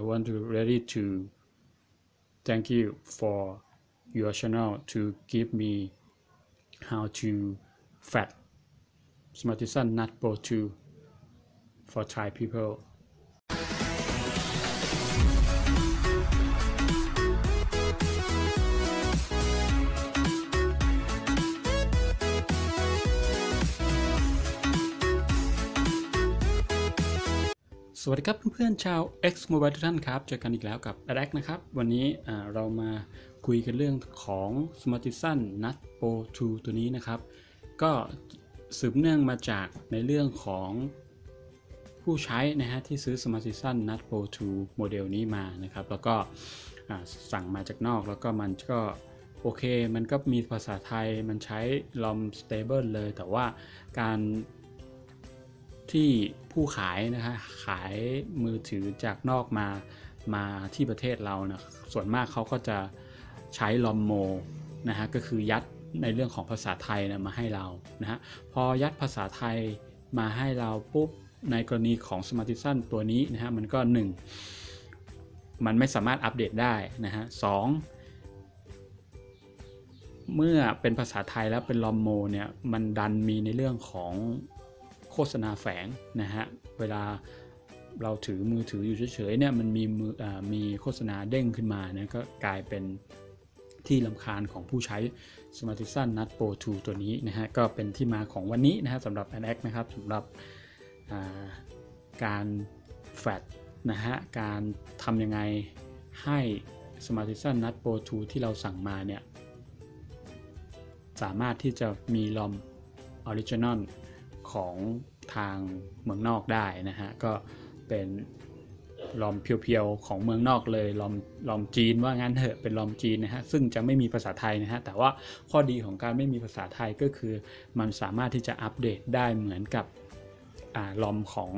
I want to really to thank you for your channel to give me how to fat. Smartisan Nut Pro 2 for Thai people สวัสดีครับเพื่อนๆชาว X Mobile ทุกท่านครับเจอกันอีกแล้วกับ a d a c นะครับ วันนี้เรามาคุยกันเรื่องของ Smartisan Nut Pro 2 ตัวนี้นะครับ ก็สืบเนื่องมาจากในเรื่องของผู้ใช้นะฮะที่ซื้อ Smartisan Nut Pro 2 โมเดลนี้มานะครับ แล้วก็สั่งมาจากนอกแล้วก็มันก็โอเค มันก็มีภาษาไทยมันใช้ลอม stable เลย แต่ว่าการที่ ผู้ขายนะฮะขายมือถือจากนอกมามาที่ประเทศเรานะส่วนมากเขาก็จะใช้ลอมโมนะฮะก็คือยัดในเรื่องของภาษาไทยนะมาให้เรานะฮะพอยัดภาษาไทยมาให้เราปุ๊บในกรณีของ Smartisan ตัวนี้นะฮะมันก็ 1 มันไม่สามารถอัปเดตได้นะฮะสเมื่อเป็นภาษาไทยแล้วเป็นลอมโมเนี่ยมันดันมีในเรื่องของ โฆษณาแฝงนะฮะเวลาเราถือมือถืออยู่เฉยๆเนี่ยมันมีมืออมีโฆษณาเด้งขึ้นมานะก็กลายเป็นที่ลำคาญของผู้ใช้ Smartisan Nut Pro 2 ตัวนี้นะฮะก็เป็นที่มาของวันนี้นะฮะสำหรับ a n a c นะครับสำหรับการแฟดนะฮะการทำยังไงให้ Smartisan Nut Pro 2 ที่เราสั่งมาเนี่ยสามารถที่จะมีลอมออริจินอล ของทางเมืองนอกได้นะฮะก็เป็นลอมเพียวๆของเมืองนอกเลยลอมลอมจีนว่างั้นเถอะเป็นลอมจีนนะฮะซึ่งจะไม่มีภาษาไทยนะฮะแต่ว่าข้อดีของการไม่มีภาษาไทยก็คือ มันสามารถที่จะอัปเดตได้เหมือนกับอลอมของ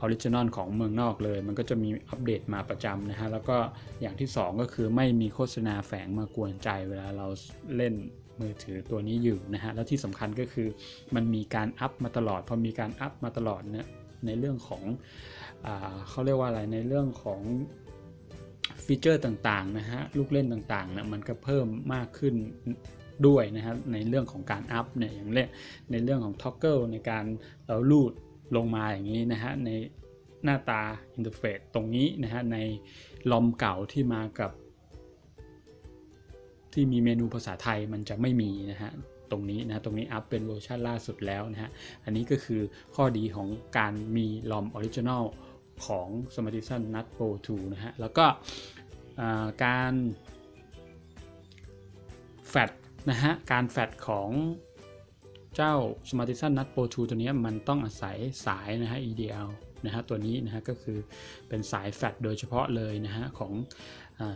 ออริจินอลของเมืองนอกเลย มันก็จะมีอัปเดตมาประจำนะฮะ แล้วก็อย่างที่ 2 ก็คือไม่มีโฆษณาแฝงมากวนใจเวลาเราเล่นมือถือตัวนี้อยู่นะฮะ แล้วที่สำคัญก็คือมันมีการอัพมาตลอด พอมีการอัพมาตลอดเนี่ยในเรื่องของอเขาเรียกว่าอะไรในเรื่องของฟีเจอร์ต่างๆนะฮะลูกเล่นต่างๆนะมันก็เพิ่มมากขึ้นด้วยนะฮะในเรื่องของการอัพเนี่ยอย่างเล่นในเรื่องของท็อกเกิลในการเราลูด ลงมาอย่างนี้นะฮะในหน้าตาอินเทอร์เฟซตรงนี้นะฮะในลอมเก่าที่มากับ ที่มีเมนูภาษาไทยมันจะไม่มีนะฮะตรงนี้นะตรงนี้อัพเป็นเวอร์ชันล่าสุดแล้วนะฮะอันนี้ก็คือข้อดีของการมีลอมออริจินอลของ Smartisan Nut Pro 2 นะฮะ แล้วก็การแฟดนะฮะ การแฟดของ เจ้า Smartisan Nut Pro 2 ตัวนี้มันต้องอาศัยสายนะฮะ EDL นะฮะตัวนี้นะฮะก็คือเป็นสายแฟดโดยเฉพาะเลยนะฮะของ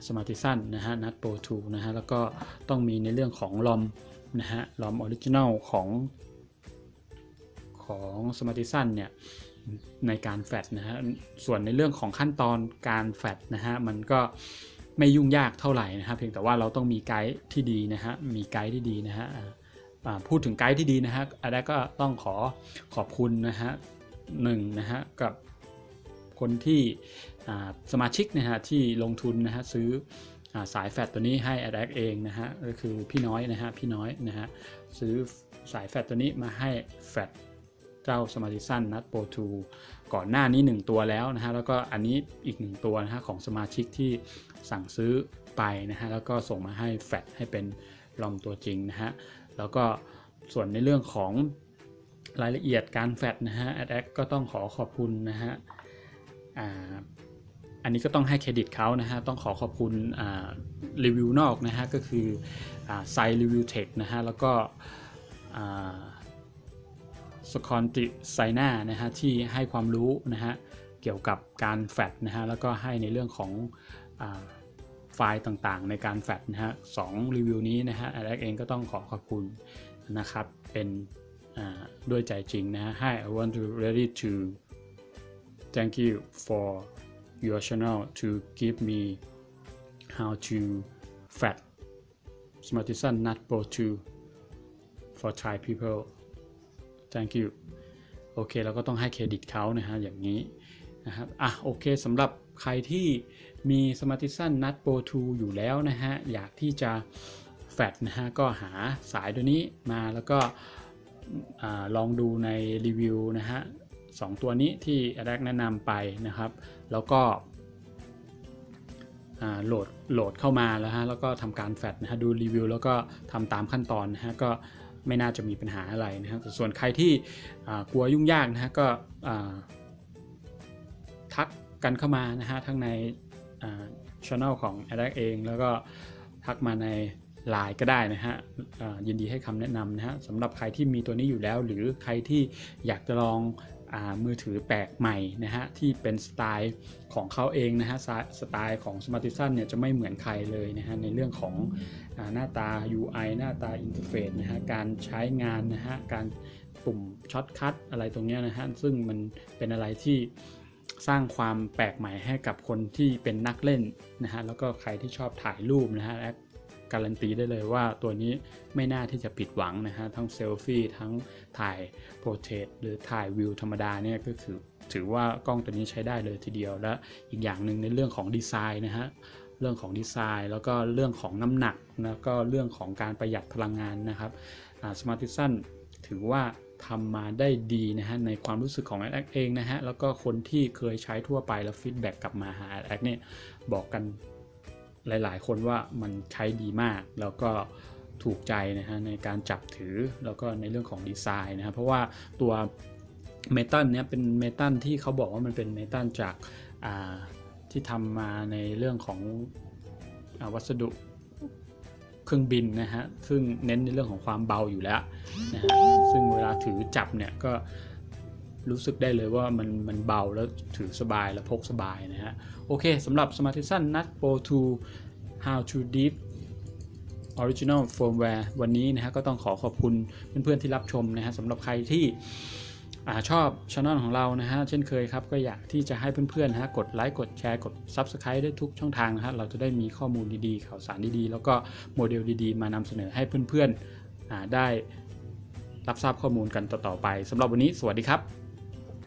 สมาร์ติซันนะฮะนัดโปรทูนะฮะแล้วก็ต้องมีในเรื่องของลอมนะฮะลอมออริจินัลของของสมาร์ติซันเนี่ยในการแฟดนะฮะส่วนในเรื่องของขั้นตอนการแฟดนะฮะมันก็ไม่ยุ่งยากเท่าไหร่นะครับเพียงแต่ว่าเราต้องมีไกด์ที่ดีนะฮะมีไกด์ที่ดีนะฮะ พูดถึงไกด์ที่ดีนะฮะอะไรก็ต้องขอขอบคุณนะฮะหนึ่งนะฮะกับคนที่สมาชิกนะฮะที่ลงทุนนะฮะซื้อสายแฟตตัวนี้ให้ a d a c เองนะฮะก็คือพี่น้อยนะฮะพี่น้อยนะฮะซื้อสายแฟตตัวนี้มาให้แฟตเจ้าสมาร์ติซันนัดโปรทูก่อนหน้านี้ 1 ตัวแล้วนะฮะแล้วก็อันนี้อีก 1 ตัวนะฮะของสมาชิกที่สั่งซื้อไปนะฮะแล้วก็ส่งมาให้แฟตให้เป็นลอมตัวจริงนะฮะ แล้วก็ส่วนในเรื่องของรายละเอียดการแฟตนะฮะแอดแอก็ต้องขอขอบคุณนะฮะอันนี้ก็ต้องให้เครดิตเขานะฮะ ต้องขอขอบคุณรีวิวนอกนะฮะ ก็คือไซรีวิวเทคนะฮะ แล้วก็สคอนติไซน่านะฮะ ที่ให้ความรู้นะฮะ เกี่ยวกับการแฟดนะฮะ แล้วก็ให้ในเรื่องของ ฟล์ต่างๆ ในการแฟดนะฮะสองรีวิวนี้นะฮะอเล็กเองก็ต้องขอขอบคุณนะครับ เป็นด้วยใจจริงนะฮะ Hi I want to ready to thank you for your channel to give me how to fat Smartisan Nut Pro 2 for Thai people thank you โอเคเราก็ต้องให้เครดิตเขานะฮะอย่างนี้นะครับอะโอเคสำหรับ ใครที่มี Smartisan Nut Pro 2 อยู่แล้วนะฮะ อยากที่จะแฟดนะฮะ ก็หาสายตัวนี้มาแล้วก็ลองดูในรีวิวนะฮะสองตัวนี้ที่แรกแนะนำไปนะครับ แล้วก็โหลดโหลดเข้ามาแล้วฮะ แล้วก็ทำการแฟดนะฮะ ดูรีวิวแล้วก็ทำตามขั้นตอนนะฮะ ก็ไม่น่าจะมีปัญหาอะไรนะครับ ส่วนใครที่กลัวยุ่งยากนะฮะ ก็ กันเข้ามานะฮะทั้งในช่องของ a d a c เอง แล้วก็ทักมาในไลน์ก็ได้นะฮะยินดีให้คำแนะนำนะฮะสำหรับใครที่มีตัวนี้อยู่แล้ว หรือใครที่อยากจะลองอมือถือแปลกใหม่นะฮะที่เป็นสไตล์ของเขาเองนะฮะสไตสไตล์ของ Smartisan เนี่ยจะไม่เหมือนใครเลยนะฮะในเรื่องของอหน้าตา UI หน้าตาอินเทอร์เฟซนะฮะการใช้งานนะฮะการปุ่มช็อตคัทอะไรตรงเนี้ยนะฮะซึ่งมันเป็นอะไรที่ สร้างความแปลกใหม่ให้กับคนที่เป็นนักเล่นนะฮะแล้วก็ใครที่ชอบถ่ายรูปนะฮะและการันตีได้เลยว่าตัวนี้ไม่น่าที่จะผิดหวังนะฮะทั้งเซลฟี่ทั้งถ่ายโปรเทรตหรือถ่ายวิวธรรมดาเนี่ยก็คือถือว่ากล้องตัวนี้ใช้ได้เลยทีเดียว และอีกอย่างหนึ่งในเรื่องของดีไซน์นะฮะเรื่องของดีไซน์ แล้วก็เรื่องของน้ำหนักแล้วก็เรื่องของการประหยัดพลังงานนะครับสมาร์ติสันถือว่า ทำมาได้ดีนะฮะในความรู้สึกของแอดเองนะฮะแล้วก็คนที่เคยใช้ทั่วไปแล้วฟีดแบ็กกลับมาหาแอดเนี่ยบอกกันหลาย ๆ คนว่ามันใช้ดีมาก แล้วก็ถูกใจนะฮะในการจับถือแล้วก็ในเรื่องของดีไซน์นะครับเพราะว่าตัวเมตัลเนี่ยเป็นเมตัลที่เขาบอกว่ามันเป็นเมตัลจากที่ทำมาในเรื่องของอวัสดุ เครื่องบินนะฮะซึ่งเน้นในเรื่องของความเบาอยู่แล้วนะฮะซึ่งเวลาถือจับเนี่ยก็รู้สึกได้เลยว่ามันมันเบาแล้วถือสบายแล้วพกสบายนะฮะโอเคสำหรับ Smartisan Nut Pro 2 How to Deep Original Firmware วันนี้นะฮะก็ต้องขอขอบคุณเพื่อนๆที่รับชมนะฮะสำหรับใครที่ อชอบช anel ของเรานะฮะ เช่นเคยครับ ก็อยากที่จะให้เพื่อนๆนะฮะ กดไลค์ กดแชร์ กด Subscribe ได้ทุกช่องทางนะฮะ เราจะได้มีข้อมูลดีๆ ข่าวสารดีๆ แล้วก็โมเดลดีๆ มานำเสนอให้เพื่อนๆอ่าได้รับทราบข้อมูลกันต่อๆไปสำหรับวันนี้สวัสดีครับ